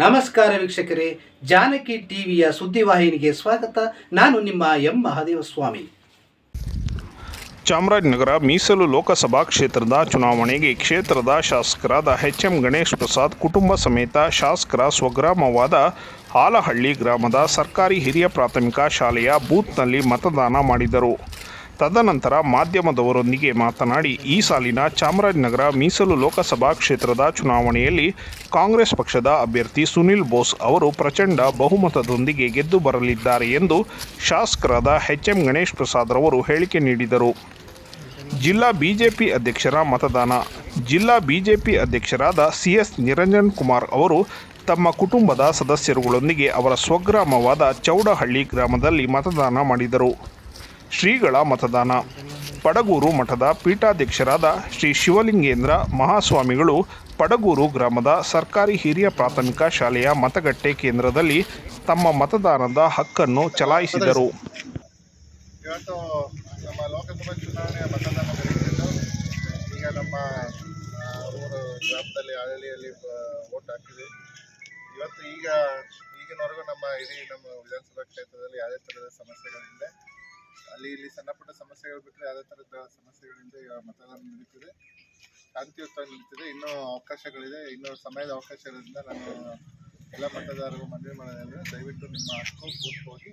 ನಮಸ್ಕಾರ ವೀಕ್ಷಕರೇ, ಜಾನಕಿ ಟಿವಿಯ ಸುದ್ದಿವಾಹಿನಿಗೆ ಸ್ವಾಗತ. ನಾನು ನಿಮ್ಮ ಎಂ. ಮಹಾದೇವ ಸ್ವಾಮಿ ಚಾಮರಾಜನಗರ ಮೀಸಲು ಲೋಕಸಭಾ ಕ್ಷೇತ್ರದ ಚುನಾವಣೆಗೆ ಕ್ಷೇತ್ರದ ಶಾಸಕರಾದ ಎಚ್ ಎಂ ಗಣೇಶ್ ಪ್ರಸಾದ್, ಕುಟುಂಬ ಸಮೇತ ಶಾಸಕರ ಸ್ವಗ್ರಾಮವಾದ ಹಾಲಹಳ್ಳಿ ಗ್ರಾಮದ ಸರ್ಕಾರಿ ಹಿರಿಯ ಪ್ರಾಥಮಿಕ ಶಾಲೆಯ ಬೂತ್ನಲ್ಲಿ ಮತದಾನ ಮಾಡಿದರು. ತದನಂತರ ಮಾಧ್ಯಮದವರೊಂದಿಗೆ ಮಾತನಾಡಿ, ಈ ಸಾಲಿನ ಚಾಮರಾಜನಗರ ಮೀಸಲು ಲೋಕಸಭಾ ಕ್ಷೇತ್ರದ ಚುನಾವಣೆಯಲ್ಲಿ ಕಾಂಗ್ರೆಸ್ ಪಕ್ಷದ ಅಭ್ಯರ್ಥಿ ಸುನಿಲ್ ಬೋಸ್ ಅವರು ಪ್ರಚಂಡ ಬಹುಮತದೊಂದಿಗೆ ಗೆದ್ದು ಬರಲಿದ್ದಾರೆ ಎಂದು ಶಾಸಕರಾದ ಎಚ್ ಎಂ ಗಣೇಶ್ ಪ್ರಸಾದ್ ರವರು ಹೇಳಿಕೆ ನೀಡಿದರು. ಜಿಲ್ಲಾ ಬಿಜೆಪಿ ಅಧ್ಯಕ್ಷರ ಮತದಾನ. ಜಿಲ್ಲಾ ಬಿಜೆಪಿ ಅಧ್ಯಕ್ಷರಾದ ಸಿ ಎಸ್ ನಿರಂಜನ್ ಕುಮಾರ್ ಅವರು ತಮ್ಮ ಕುಟುಂಬದ ಸದಸ್ಯರುಗಳೊಂದಿಗೆ ಅವರ ಸ್ವಗ್ರಾಮವಾದ ಚೌಡಹಳ್ಳಿ ಗ್ರಾಮದಲ್ಲಿ ಮತದಾನ ಮಾಡಿದರು. ಶ್ರೀಗಳ ಮತದಾನ. ಪಡಗೂರು ಮಠದ ಪೀಠಾಧ್ಯಕ್ಷರಾದ ಶ್ರೀ ಶಿವಲಿಂಗೇಂದ್ರ ಮಹಾಸ್ವಾಮಿಗಳು ಪಡಗೂರು ಗ್ರಾಮದ ಸರ್ಕಾರಿ ಹಿರಿಯ ಪ್ರಾಥಮಿಕ ಶಾಲೆಯ ಮತಗಟ್ಟೆ ಕೇಂದ್ರದಲ್ಲಿ ತಮ್ಮ ಮತದಾನದ ಹಕ್ಕನ್ನು ಚಲಾಯಿಸಿದರು. ಇವತ್ತು ನಮ್ಮ ಈಗ ನಮ್ಮ ಊರು ಗ್ರಾಮದಲ್ಲಿ ಇವತ್ತು ಈಗ ಈಗಿನವರೆಗೂ ನಮ್ಮ ಇಡೀ ನಮ್ಮ ವಿಧಾನಸಭಾ ಕ್ಷೇತ್ರದಲ್ಲಿ ಯಾವುದೇ ಥರದ ಸಮಸ್ಯೆಗಳಿಂದ ಅಲ್ಲಿ ಇಲ್ಲಿ ಸಣ್ಣ ಪುಟ್ಟ ಸಮಸ್ಯೆಗಳು ಬಿಟ್ಟರೆ ಯಾವುದೇ ಥರದ ಸಮಸ್ಯೆಗಳಿಂದ ಮತದಾನ ನಡೀತಿದೆ. ಶಾಂತಿಯುತವಾಗಿ ನಡೀತಿದೆ. ಇನ್ನೂ ಅವಕಾಶಗಳಿದೆ. ಇನ್ನೂ ಸಮಯದ ಅವಕಾಶಗಳಿಂದ ನಾನು ಎಲ್ಲ ಮತದಾರರು ಮನವಿ ಮಾಡೋದಾದರೆ ದಯವಿಟ್ಟು ನಿಮ್ಮ ಹಕ್ಕು ಬೂತ್ ಹೋಗಿ